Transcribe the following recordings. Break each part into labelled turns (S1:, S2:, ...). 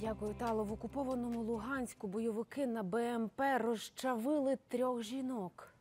S1: Дякую, Тало. В окупованому Луганську бойовики на БМП розчавили трьох жінок.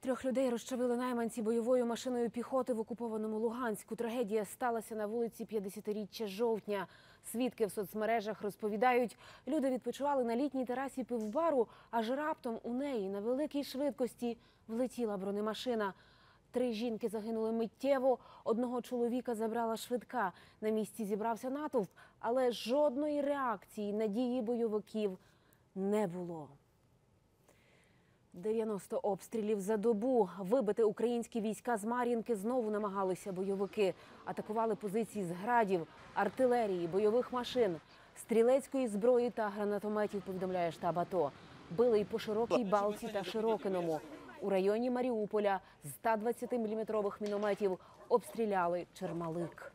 S1: Трьох людей розчавили найманці бойовою машиною піхоти в окупованому Луганську. Трагедія сталася на вулиці 50-річчя жовтня. Свідки в соцмережах розповідають, люди відпочивали на літній терасі пивбару, аж раптом у неї на великій швидкості влетіла бронемашина. Три жінки загинули миттєво. Одного чоловіка забрала швидка. На місці зібрався натовп, але жодної реакції на дії бойовиків не було. 90 обстрілів за добу. Вибити українські війська з Мар'їнки знову намагалися бойовики. Атакували позиції з градів, артилерії, бойових машин, стрілецької зброї та гранатометів, повідомляє штаб АТО. Били й по широкій балці та Широкиному. У районі Маріуполя з 120-мм мінометів обстріляли Чермалик.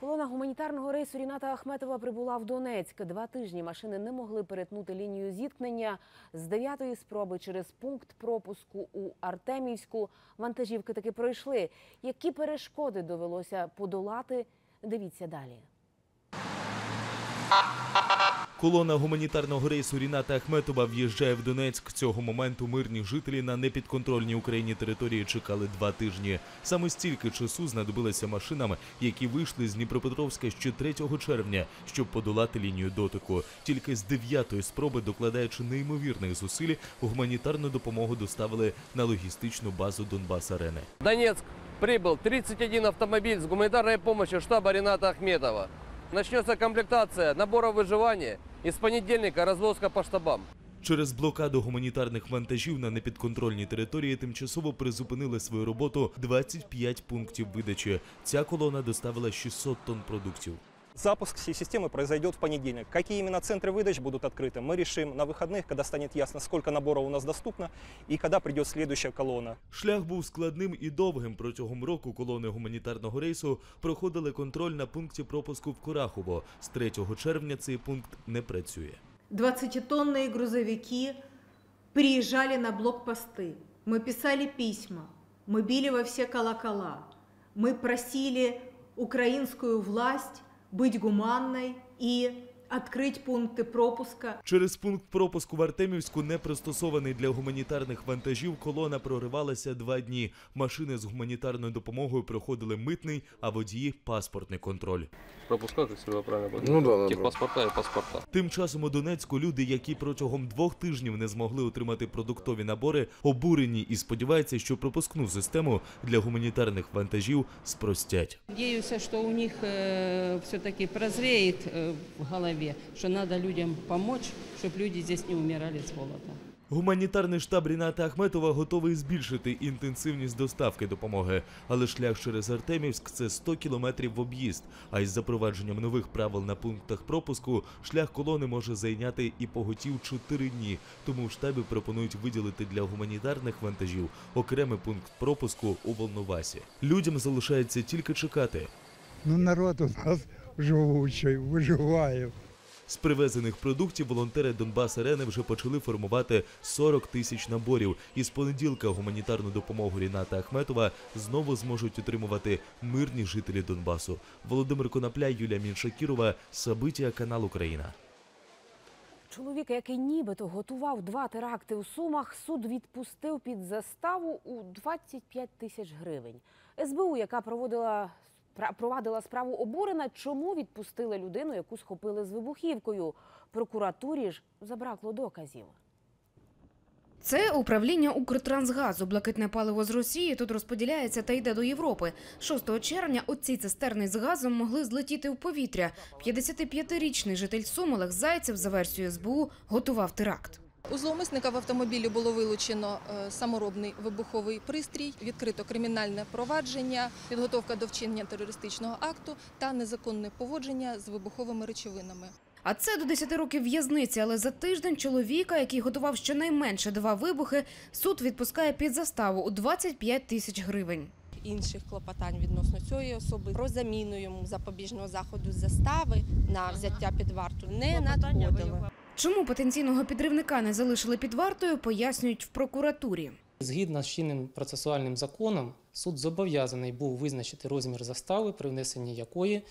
S1: Колона гуманітарного рейсу Ріната Ахметова прибула в Донецьк. Два тижні машини не могли перетнути лінію зіткнення. З дев'ятої спроби через пункт пропуску у Артемівську вантажівки таки пройшли. Які перешкоди довелося подолати? Дивіться далі.
S2: Колона гуманітарного рейсу Ріната Ахметова в'їжджає в Донецьк. Цього моменту мирні жителі на непідконтрольній Україні території чекали два тижні. Саме стільки часу знадобилося машинам, які вийшли з Дніпропетровська ще 3 червня, щоб подолати лінію дотику. Тільки з дев'ятої спроби, докладаючи неймовірних зусиль, гуманітарну допомогу доставили на логістичну базу Донбас Арени.
S3: Донецк прибыл 31 автомобиль с гуманитарной помощью штаба Рената Ахметова. Начнется комплектация набора выживания и понедільника розвозка по штабам.
S2: Через блокаду гуманітарних вантажів на непідконтрольній території тимчасово призупинили свою роботу 25 пунктів видачі. Ця колона доставила 600 тонн продуктів.
S4: Запуск всей системы произойдет в понедельник. Какие именно центры выдач будут открыты, мы решим на выходных, когда станет ясно, сколько наборов у нас доступно и когда придет следующая колонна.
S2: Шлях був складним і довгим. Протягом року колони гуманітарного рейсу проходили контроль на пункті пропуску в Курахово. З 3 червня цей пункт не працює.
S5: 20-тонные грузовики приезжали на блокпосты. Мы писали письма, мы били во все колокола. Мы просили украинскую власть быть гуманной и открыть пункты пропуска.
S2: Через пункт пропуску в Артемівську, не пристосований для гуманітарних вантажів, колона проривалася два дні. Машини з гуманітарною допомогою проходили митний, а водії паспортний контроль.
S3: Пропуска, как всегда правильно будет?
S6: Ну да, да, да.
S3: Техпаспорта и паспорта.
S2: Тим часом у Донецьку люди, які протягом двох тижнів не змогли отримати продуктові набори, обурені і сподіваються, що пропускну систему для гуманітарних вантажів спростять.
S7: Надеюсь, что у них все-таки прозреет э, в голове, что надо людям помочь, чтобы люди здесь не умирали с голода.
S2: Гуманітарний штаб Ріната Ахметова готовий збільшити інтенсивність доставки допомоги, але шлях через Артемівськ це 100 кілометрів в об'їзд. А із запровадженням нових правил на пунктах пропуску шлях колони може зайняти і поготів 4 дні. Тому в штабі пропонують виділити для гуманітарних вантажів окремий пункт пропуску у Волновасі. Людям залишається тільки чекати.
S8: Ну, народ у нас живучий, виживає.
S2: З привезених продуктів волонтери Донбас Арени вже почали формувати 40 тисяч наборів. І з понеділка гуманітарну допомогу Ріната Ахметова знову зможуть отримувати мирні жителі Донбасу. Володимир Конопля, Юлія Міншакірова, Сабитія, канал Україна.
S1: Чоловіка, який нібито готував два теракти у Сумах, суд відпустив під заставу у 25 тисяч гривень. СБУ, яка проводила провадила справу обурена, чому відпустили людину, яку схопили з вибухівкою. Прокуратурі ж забракло доказів.
S9: Це управління Укртрансгазу. Блакитне паливо з Росії тут розподіляється та йде до Європи. 6 червня оці цистерни з газом могли злетіти в повітря. 55-річний житель Сум Зайцев за версією СБУ готував теракт.
S10: У зловмисника в автомобілі було вилучено е, саморобний вибуховий пристрій, відкрито кримінальне провадження, підготовка до вчинення терористичного акту та незаконне поводження з вибуховими речовинами.
S9: А це до 10 років в'язниці. Але за тиждень чоловіка, який готував щонайменше два вибухи, суд відпускає під заставу у 25 тисяч гривень.
S11: інших клопотань відносно цієї особи про заміну йому запобіжного заходу з застави на взяття під варту не надходило.
S9: Чому потенційного підривника не залишили під вартою, пояснюють в прокуратурі.
S12: Згідно з чинним процесуальним законом,
S6: Суд зобов'язаний був визначити розмір застави, при внесенні якої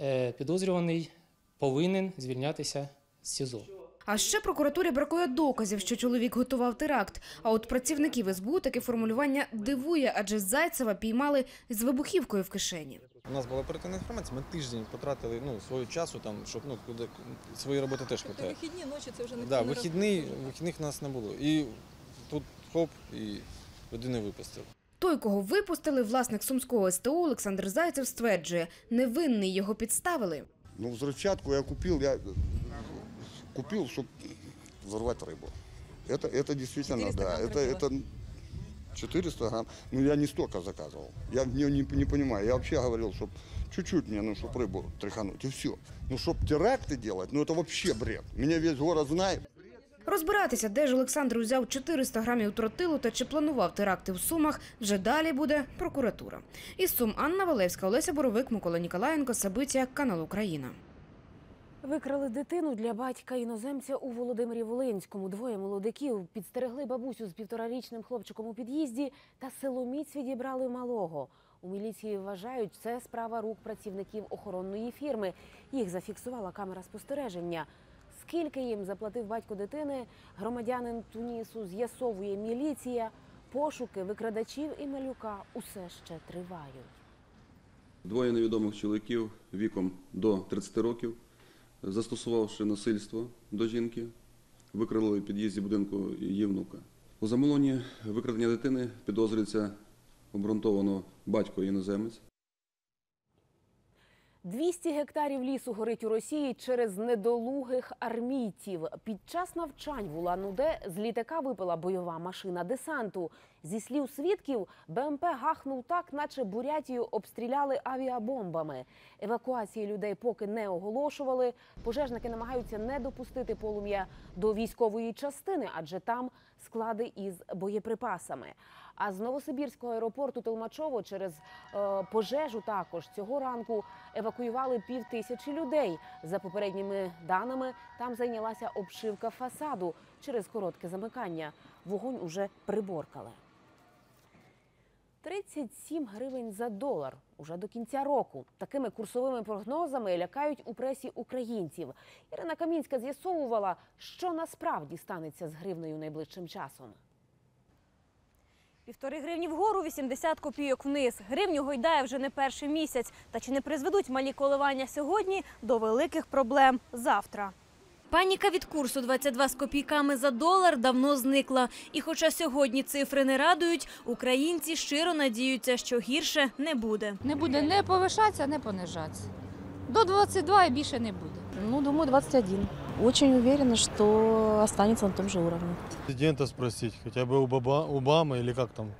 S6: е, підозрюваний повинен звільнятися з СІЗО.
S9: А ще прокуратурі бракує доказів, що чоловік готував теракт. А от працівників СБУ таке формулювання дивує, адже Зайцева піймали з вибухівкою в кишені.
S12: У нас була оперативна інформація, ми тиждень потратили ну, свого часу, там, щоб ну, куди, своєї роботи теж
S10: Тобто
S12: хватає.
S10: вихідні ночі це вже не
S12: Да, вихідний, вихідних нас не було. І тут хоп, і людину випустили.
S9: Той, кого випустили, власник сумського СТО Олександр Зайцев стверджує, невинний його підставили.
S13: Ну, взрывчатку я купил, я купил, чтобы взорвать рыбу. Это, это действительно,
S10: 400
S13: да,
S10: грамм
S13: это, это 400 грамм. Ну, я не столько заказывал. Я не, не, не понимаю. Я вообще говорил, чтобы чуть-чуть мне, ну, чтобы рыбу тряхануть, и все. Ну, чтобы теракты делать, ну, это вообще бред. Меня весь город знает.
S9: Розбиратися, де ж Олександр узяв 400 грамів тротилу та чи планував теракти в Сумах, вже далі буде прокуратура. Із Сум Анна Валевська, Олеся Боровик, Микола Ніколаєнко, Сабиття, канал Україна.
S1: Викрали дитину для батька іноземця у Володимирі Волинському. Двоє молодиків підстерегли бабусю з півторарічним хлопчиком у під'їзді та силоміць відібрали малого. У міліції вважають, це справа рук працівників охоронної фірми. Їх зафіксувала камера спостереження. Скільки їм заплатив батько дитини, громадянин Тунісу з'ясовує міліція. Пошуки викрадачів і малюка усе ще тривають.
S14: Двоє невідомих чоловіків віком до 30 років, застосувавши насильство до жінки, викрали в під'їзді будинку її внука. У замилоні викрадення дитини підозрюється обґрунтовано батько іноземець.
S1: 200 гектарів лісу горить у Росії через недолугих армійців. Під час навчань в Улан-Уде з літака випала бойова машина десанту. Зі слів свідків, БМП гахнув так, наче Бурятію обстріляли авіабомбами. Евакуації людей поки не оголошували. Пожежники намагаються не допустити полум'я до військової частини, адже там склади із боєприпасами. А з Новосибірського аеропорту Толмачово через е, пожежу також цього ранку евакуювали пів тисячі людей. За попередніми даними, там зайнялася обшивка фасаду через коротке замикання. Вогонь уже приборкали. 37 гривень за долар уже до кінця року. Такими курсовими прогнозами лякають у пресі українців. Ірина Камінська з'ясовувала, що насправді станеться з гривнею найближчим часом.
S15: Півтори гривні вгору, 80 копійок вниз. Гривню гойдає вже не перший місяць. Та чи не призведуть малі коливання сьогодні до великих проблем завтра? Паніка від курсу 22 з копійками за долар давно зникла. І хоча сьогодні цифри не радують, українці щиро надіються, що гірше не буде.
S16: Не буде не повишатися, не понижатися. До 22 і більше не буде.
S17: Ну, думаю, 21. Очень уверена, что останется на том же уровне.
S18: Президента спросить, хотя бы у Баба- Обамы или как там.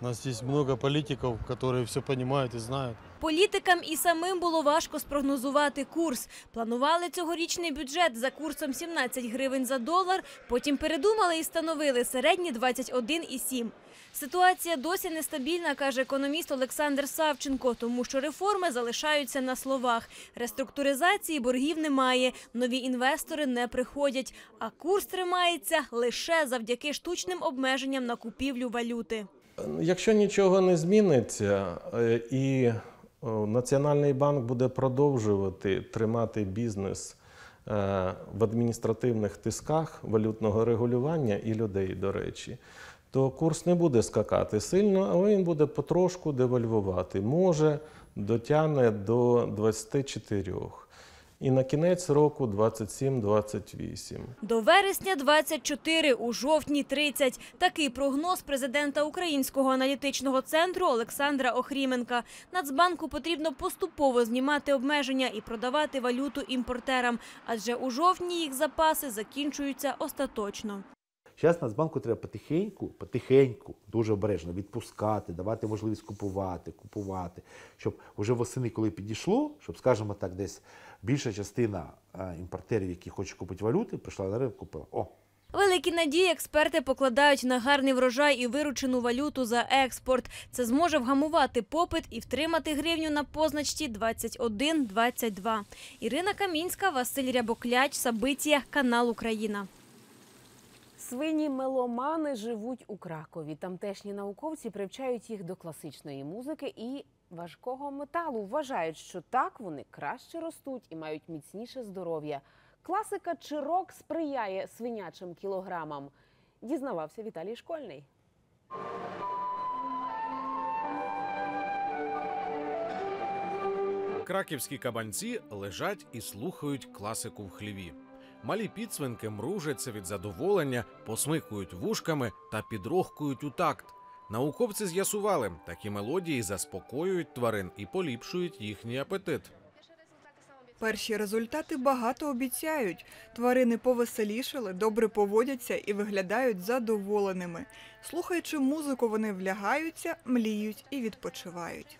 S18: У нас есть много политиков, которые все понимают и знают.
S15: Політикам і самим було важко спрогнозувати курс. Планували цьогорічний бюджет за курсом 17 гривень за долар, потім передумали і встановили середні 21,7. Ситуація досі нестабільна, каже економіст Олександр Савченко, тому що реформи залишаються на словах. Реструктуризації боргів немає, нові інвестори не приходять, а курс тримається лише завдяки штучним обмеженням на купівлю валюти.
S19: Якщо нічого не зміниться е, і Національний банк буде продовжувати тримати бізнес е, в адміністративних тисках валютного регулювання і людей, до речі, то курс не буде скакати сильно, але він буде потрошку девальвувати. Може, дотягне до 24. І на кінець року 27-28.
S15: До вересня 24, у жовтні 30. Такий прогноз президента Українського аналітичного центру Олександра Охріменка. Нацбанку потрібно поступово знімати обмеження і продавати валюту імпортерам, адже у жовтні їх запаси закінчуються остаточно.
S20: Зараз Нацбанку треба потихеньку, потихеньку, дуже обережно відпускати, давати можливість купувати, купувати, щоб вже восени, коли підійшло, щоб, скажімо так, десь більша частина е, імпортерів, які хочуть купити валюти, прийшла на ринок, купила. О,
S15: Великі надії експерти покладають на гарний врожай і виручену валюту за експорт. Це зможе вгамувати попит і втримати гривню на позначці 21-22. Ірина Камінська, Василь Рябокляч, Сабитія, канал Україна.
S1: Свині меломани живуть у Кракові. Тамтешні науковці привчають їх до класичної музики і важкого металу. Вважають, що так вони краще ростуть і мають міцніше здоров'я. Класика чи рок сприяє свинячим кілограмам. Дізнавався Віталій Школьний.
S21: Краківські кабанці лежать і слухають класику в хліві. Малі підсвинки мружаться від задоволення, посмикують вушками та підрохкують у такт. Науковці з'ясували, такі мелодії заспокоюють тварин і поліпшують їхній апетит.
S22: Перші результати багато обіцяють. Тварини повеселішали, добре поводяться і виглядають задоволеними. Слухаючи музику, вони влягаються, мліють і відпочивають.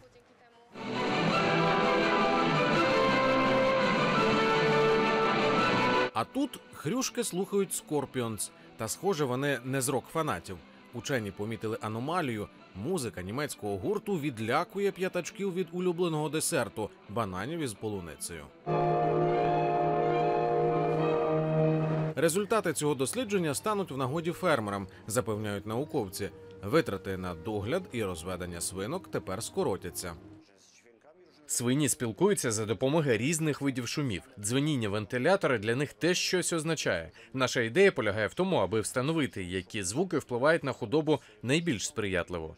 S21: А тут хрюшки слухають Скорпіонс. Та схоже, вони не з рок-фанатів. Учені помітили аномалію. Музика німецького гурту відлякує п'ятачків від улюбленого десерту бананів із полуницею. Результати цього дослідження стануть в нагоді фермерам, запевняють науковці. Витрати на догляд і розведення свинок тепер скоротяться.
S23: Свині спілкуються за допомогою різних видів шумів. Дзвеніння вентилятора для них теж щось означає. Наша ідея полягає в тому, аби встановити, які звуки впливають на худобу найбільш сприятливо.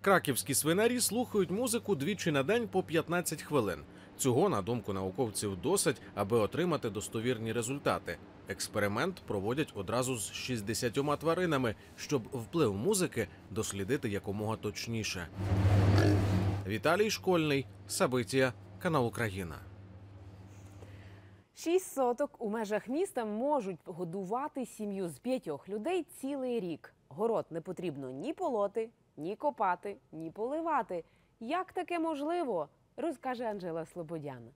S21: Краківські свинарі слухають музику двічі на день по 15 хвилин. Цього, на думку науковців, досить, аби отримати достовірні результати. Експеримент проводять одразу з 60 тваринами, щоб вплив музики дослідити якомога точніше. Віталій Школьний, Сабитія, канал Україна.
S1: Шість соток у межах міста можуть годувати сім'ю з п'ятьох людей цілий рік. Город не потрібно ні полоти, ні копати, ні поливати. Як таке можливо? Розкаже Анжела Слободян.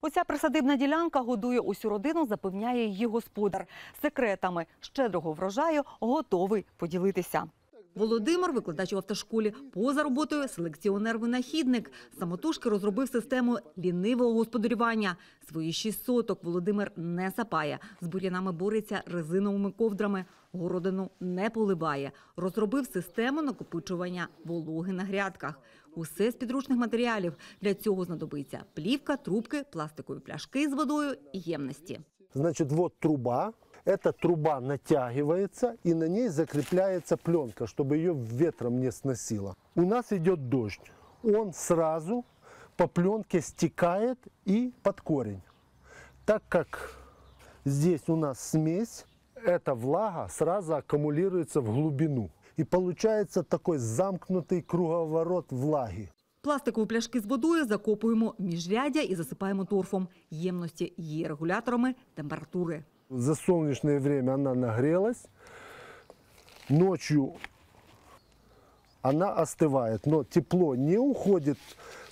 S24: Оця присадибна ділянка годує усю родину, запевняє її господар. Секретами щедрого врожаю готовий поділитися. Володимир, викладач у автошколі, поза роботою селекціонер-винахідник. Самотужки розробив систему лінивого господарювання. Свої шість соток Володимир не сапає. З бур'янами бореться резиновими ковдрами. Городину не поливає. Розробив систему накопичування вологи на грядках. Усе з підручних матеріалів. Для цього знадобиться плівка, трубки, пластикові пляшки з водою і ємності.
S25: Значит, вот труба. Эта труба натягивается и на ней закрепляется пленка, чтобы ее ветром не сносило. У нас идет дождь. Он сразу по пленке стекает и под корень. Так как здесь у нас смесь, эта влага сразу аккумулируется в глубину. И получается такой замкнутый круговорот влаги.
S24: Пластикові пляшки з водою закопуємо в міжряддя і засипаємо торфом. Ємності є регуляторами температури.
S25: За солнечное время она нагрелась. Ночью она остывает, но тепло не уходит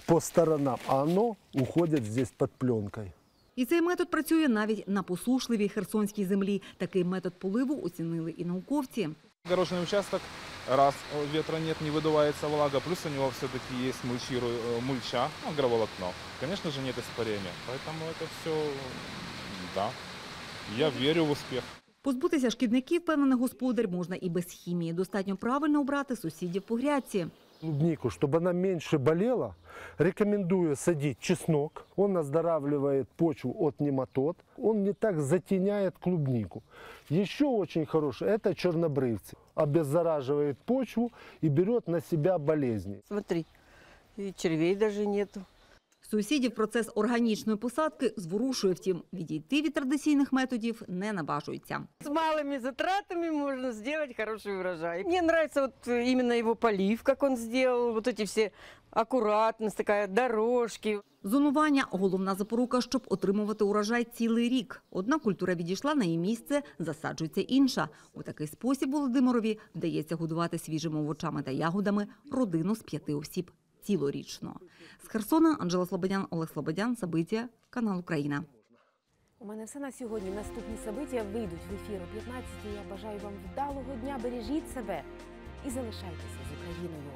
S25: по сторонам, а оно уходит здесь под пленкой.
S24: І цей метод працює навіть на посушливій херсонській землі. Такий метод поливу оцінили і науковці.
S26: Дорожный участок, раз э, ветра нет, не выдувается влага, плюс у него все-таки есть мульчиру, э, мульча, ну, агроволокно. Конечно же, нет испарения, поэтому это все, да, я верю в успех.
S24: Позбутися шкідників, впевнений господар, можна і без хімії. Достатньо правильно обрати сусідів по грядці.
S25: Клубнику, чтобы она меньше болела, рекомендую садить чеснок. Он оздоравливает почву от нематод. Он не так затеняет клубнику. Еще очень хороший – это чернобрывцы. Обеззараживает почву и берет на себя болезни.
S27: Смотри, и червей даже нету.
S24: Сусідів процес органічної посадки зворушує, втім, відійти від традиційних методів не наважується.
S27: С малыми затратами можно сделать хороший урожай. Мне нравится вот э, именно его полив, как он сделал, вот эти все аккуратность, такая дорожки.
S24: Зонування – головна запорука, щоб отримувати урожай цілий рік. Одна культура відійшла, на її місце засаджується інша. У такий спосіб Володимирові вдається годувати свіжими овочами та ягодами родину з п'яти осіб цілорічно. З Херсона Анжела Слободян, Олег Слободян, Сабиття, канал Україна.
S1: У мене все на сьогодні. Наступні события вийдуть в ефір о 15 Я бажаю вам вдалого дня. Бережіть себе і залишайтеся з Україною.